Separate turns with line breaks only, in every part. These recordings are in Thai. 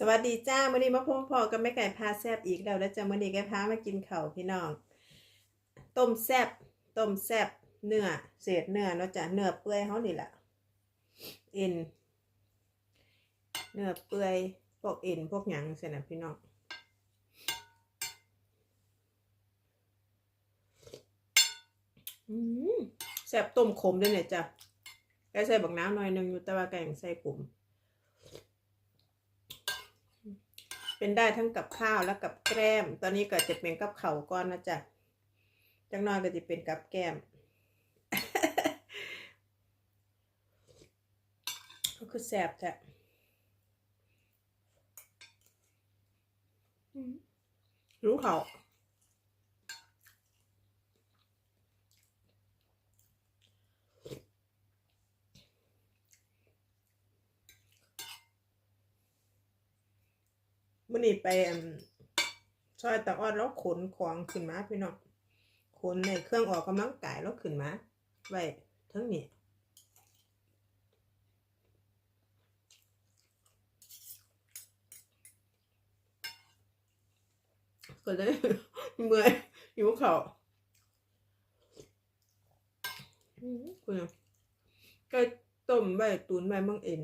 สวัสดีจ้ามื่อนี้มาพบพอกับแม่ไก่พาแซบอีกแล้วแล้วจ้ามื่อนี้แกพามากินเข้าพี่น้อง ต้มแซบต้มแซบเนื้อเศษเนื้อเนาะจ้ะเนื้อเปื่อยเขานี่แหละเอ็นเนื้อเปื่อยพวกเอ็นพวกหยังเสนะพี่น้องอืมแซบต้มขมด้วยเนี่ยจ้ะแกใส่บักน้ำหน่อยหนึงอยู่แต่ว่าแกยังใส่ขม เป็นได้ทั้งกับข้าวและกับแกล้ม ตอนนี้ก็จะเป็นกับเขาวก่อนนะจ๊ะจังน้อยก็จะเป็นกับแก้มก็คือแสบจ้ะอืมรู้เขา มื่อนี้ไปอั่นซอยตะออดแล้วขนของขึ้นมาพี่น้องขนในเครื่องออกกำลังกายแล้วขึ้นมาไว้ทั้งนี้ก็เลยเมื่อยหิวเขาคุณก็ต้มใบตุนใบมังเอ็น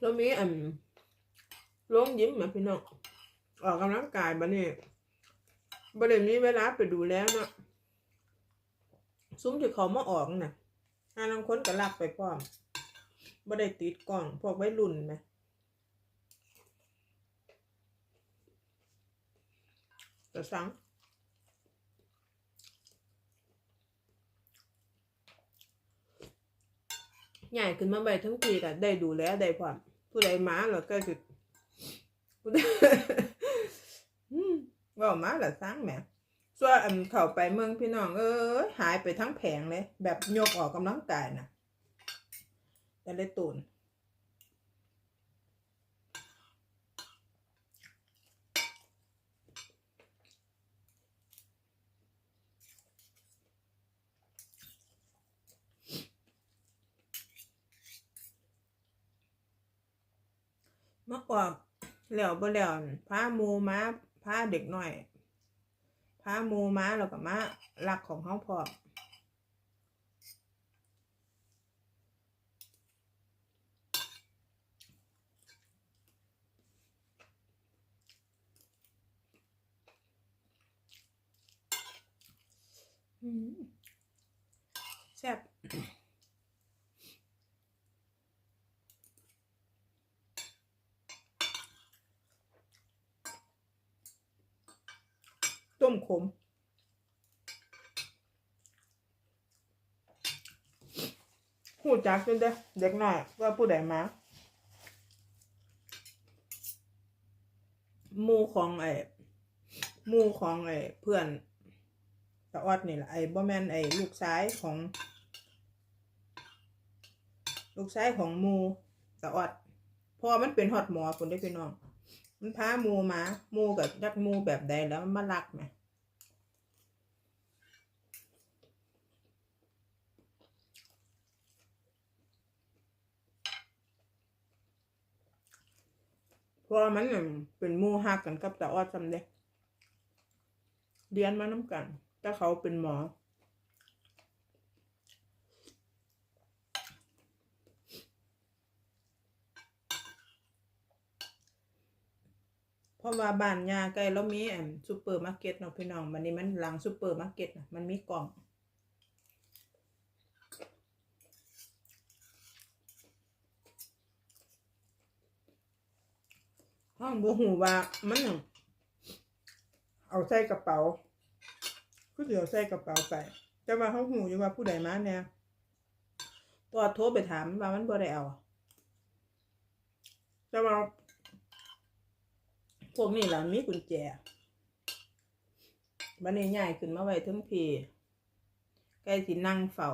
แล้วมีอันลงยิ้มมาพี่น้องออกกำลังกายบันนี้บันนี้เวลาไปดูแล้วเนาะซุ้มที่เขามาออกน่ะหาลังคนก็ลักไปพร้อมบ่ได้ติดกล้อง พวกไว้รุ่นไหมแต่สังใหญ่ขึ้นมาใบทั้งปีก็ได้ดูแลได้พร้อม ผู้ใดมาแล้วก็คือผู้ใดว่ามาแล้วสร้างแหมส่วนอันเข้าไปเมืองพี่น้องเอ้ยหายไปทั้งแผงเลย แบบยกออกกำลังกายนะแต่ได้ตูนมากกว่า แล้วบ่แล้วพาหมูมาพาเด็กหน่อยพาหมูมาแล้วก็มาหลักของเฮาพร้อมอืมแซ่บ ต้มขม หูจักจนเด้เด็กหน่อยว่าผู้ใดมาหมู่ของไอ้หมู่ของไอ้เพื่อนตะออดนี่แหละไอ้บ่แมนไอ้ลูกซ้ายของ ลูกซ้ายของหมูตะออดพราะว่ามันเป็นฮอดหมอคนได้พี่น้อง มันพาหมูมาหมูกับยักหมูแบบใดแล้วมันมาลักไหม เพราะมันน่ะเป็นมูฮักกันกับตะออดจำเด้เรียนมาน้ำกันแต่เขาเป็นหมอ เพราะว่าบ้านยาใกล้แล้วมีแอมซูเปอร์มาร์เก็ตเนาะพี่น้องวันนี้มันหลังซูเปอร์มาร์เก็ตนะมันมีกล่อง ห้องบัวหูว่ามันเอาใส่กระเป๋าก็เดี๋ยวใส่กระเป๋าไป แต่ว่าเขาหูอยู่ว่าผู้ใดมาเนี่ยตัวโทรไปถามว่ามันบ่ได้เอาแต่ว่าพวกนี้ล่ะมีกุญแจบันนี้ใหญ่ขึ้นมาไว้ถึงพีใกล้สินั่งเฝ้า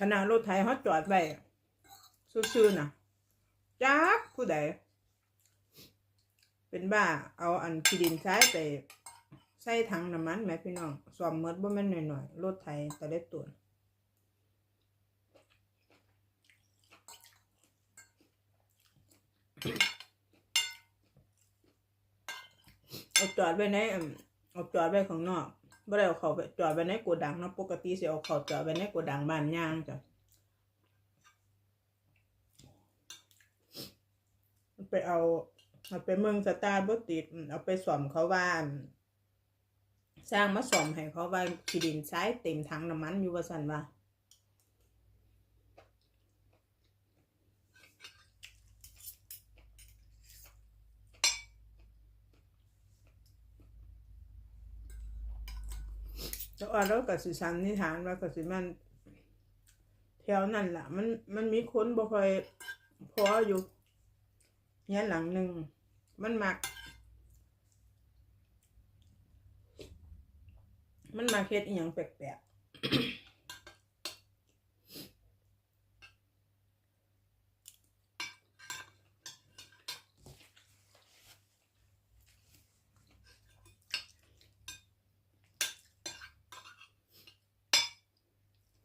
ขณะรถไถเขาจอดไว้ซื่อๆนะจักผู้ใดเป็นบ้าเอาอันที่ดินใช้ไปใส่ถังน้ำมันแหมพี่น้องสอมเมดบ่แม่นหน่อยๆรถไถแต่เล็ดตัวเอาจอดไว้ในอั่นเอาจอดไว้ข้างนอก บ่ได้เอาเขาไปจอดไปในโกดังเนาะปกติสิเอาเขาจอดไปในโกดังบ้านย่างจ้ะไปเอาเอาไปเมืองสตาร์บติดเอาไปซ่อมเขาว่านสร้างมาซ่อมให้เขาว่าที่ดินใช้เต็มถังน้ำมันอยู่ว่าสันว่า แล้วอ่อนแล้วก็สิสันนิษฐานว่าก็สิมันแถวนั่นล่ะ มันมันมีคนบ่ค่อยพออยู่เนี้ยหลังหนึ่งมันมัก มันมาเฮ็ดอีหยังแปลกๆแต่ซังอืมยำพวดพวดๆ เอ็น มันนี่คนมาไว้ทั้งทีว่า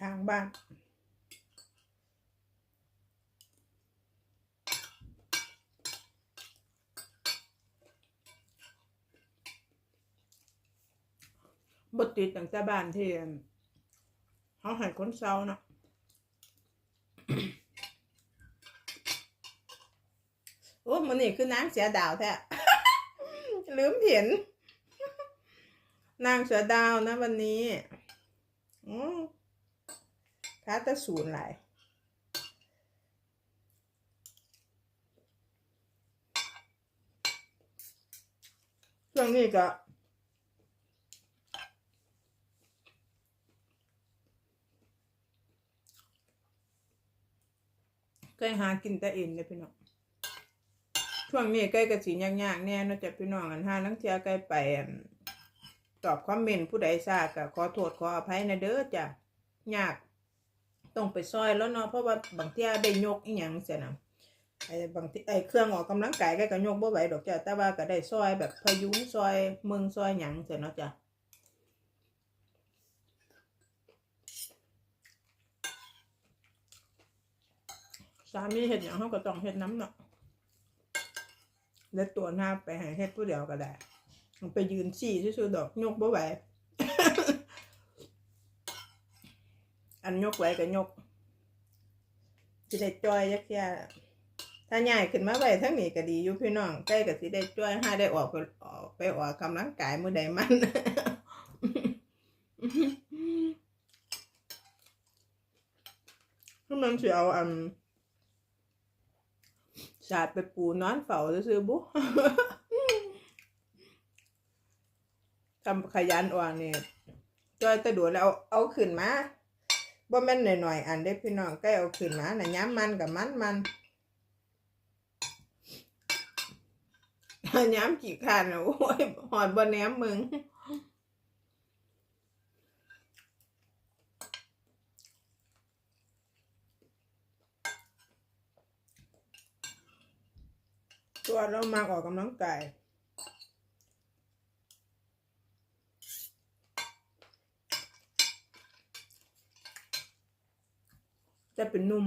ทางบ้านบติดตั้งแต่บ้านที่อั่นเขาให้คนเศร้าเนาะโอ้มันนี่คือนางเสียดาวแท้ลืมเห็น นางเสือดาวนะวันนี้ อืม ค่าตะศูนย์หลายช่วงนี้ก็เคยหากินแต่เอ็นเลยพี่น้อง ช่วงนี้ใกล้กระสียากๆแน่นอกจากพี่น้องอันห้าลังเทียใกล้ไปอั่นตอบคอมเมนต์ผู้ใดทราบก็ขอโทษขออภัยนะเด้อจ้ะยาก ต้องไปซอยแล้วเนาะเพราะว่าบางเทียได้ยกอีหยังเสียนะไอ้บางทีไอ้เครื่องออกกำลังกายก็ก็ยกบ่ไหวดอกจ้ะแต่ว่าก็ได้ซอยแบบพยุงซอยเมืองซอยหยังเสียเนาะจ้ะสามีเฮ็ดหยังเขาก็ต้องเฮ็ดน้ำเนาะแล้วตัวหน้าไปหาเฮ็ดผู้เดียวก็ได้ไปยืนสี่ซื่อๆดอกยกบ่ไหว อันยกไหวก็ยกสิได้จอยยักแย่ถ้าใหญ่ขึ้นมาไหวทั้งนี้ก็ดีอยู่พี่น้องใกล้กับสิได้จอยให้ได้ออกไปออกไปออกกำลังกายมือใดมันคือมันสิเอาอันสาดไปปูนอนเฝ้าซื้อบุทำขยันอ่อนนี่ยจอยตะดูแล้วเอาเอาขึ้นมา บ่แม่นหน่อยๆอันได้พี่น้องใกล้เอาขึ้นมาน่ะย้ำมันกับมันมันย้ำกี่คันน่ะโอ้ยหอดบ่แหนมมึงตัวเรามาออกกำลังกาย จะเป็นนุ่ม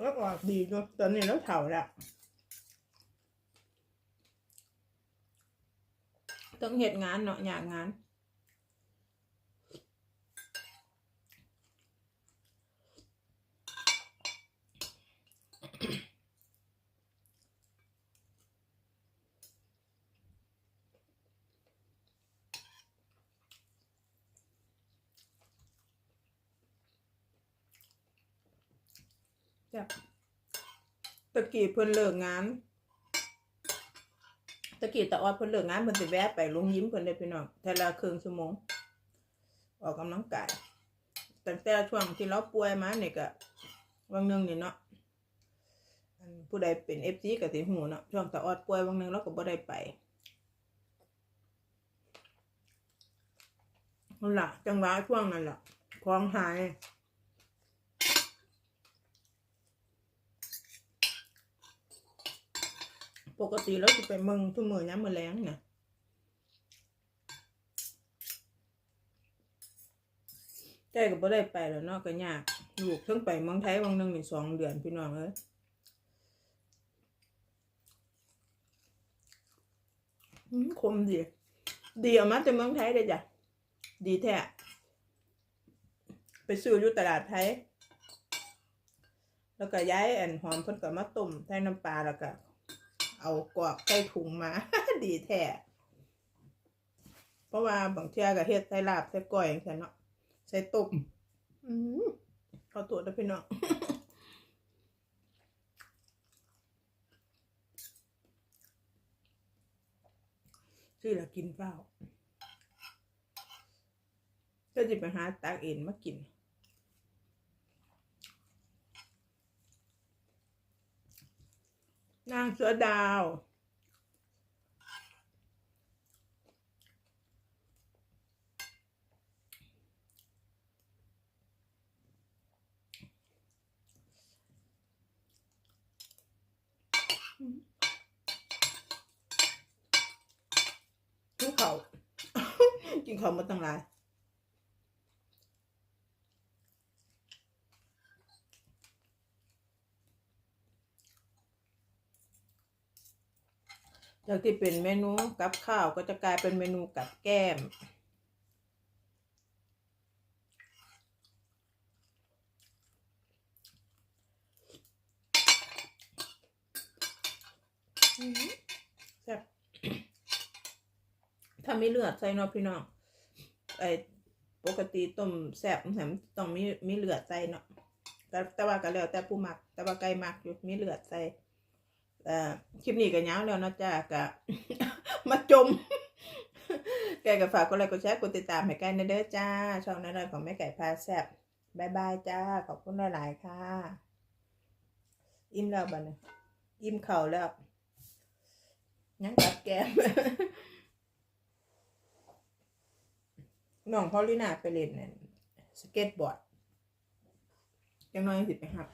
แล้วออกดีด้วยตอนนี้เราเถาแล้วต้องเหตุงานเนาะอยากงาน จับตะกี้เพิ่นเลิกงาน ตะกี้ตะออดเพิ่นเลิกงานเพิ่นสิแวะไปลงยิ้มเพิ่นได้พี่น้องแต่ละครึ่งชั่วโมง ออกกำลังกายตั้งแต่ช่วงที่เราป่วยมาเนี่ยก็วังหนึ่งนี่เนาะผู้ใดเป็น FC ก็สิฮู้เนาะช่วงตะออดป่วยวังหนึงเราก็บ่ได้ไปนั่นล่ะจังหวะช่วงนั้นแหล่ะของหาย ปกติเราจะไปเมืองทุกมือย้ำมือแรงนะใจก็บ่ได้ไปแล้วเนาะก็ยากลูกเพิ่งไปเมืองไทยวังหนึ่งหนี่งสองเดือนพี่น้องเอ้ยอืมคมดี ดีออกมาจากเมืองไทยเลยจ้ะ ดีแท้ ไปซื้ออยู่ตลาดไทย แล้วก็ย้ายอันหอมเพิ่นก็มาต้มใส่น้ำปลาแล้วก็ เอากรอกใส่ถุงมา ดีแท้เพราะว่าบางเที่ยก็เฮ็ดใส่ลาบใส่ก้อยอย่างเงี้ยเนาะใส่ต้มอืมขอตัวด้วยพี่น้องชื่อละกินเปล่าก็จะไปหาตากเอ็นมากิน นางเสือดาว ทุกเขา กินเขาวมาตั้งหลาย จากที่เป็นเมนูกับข้าวก็จะกลายเป็นเมนูกับแก้มอื้อหือแซ่บถ้ามีเลือดใส่เนาะพี่น้องไอปกติต้มแซ่บแหมต้องมีมีเลือดใส่เนาะแต่แต่ว่าก็แล้วแต่ผู้มัก แต่ว่าไก่มักอยู่มีเลือดใส่เอ่อ คลิปนี้ก็ยาวแล้วนาะจ้าก็มาจม แกก็ฝากกดไลค์กดแชร์กดติดตามให้ไก่ในเด้อจ้า ช่องนั้นของแม่ไก่พาแซ่บบายบายจ้า ขอบคุณหลายๆค่ะ อิ่มแล้วบัดนี้อิ่มเข่าแล้วยังกัดแก้มน้องพอลินาไปเล่นนั่นสเก็ตบอร์ดยังน้อยสิไปหับ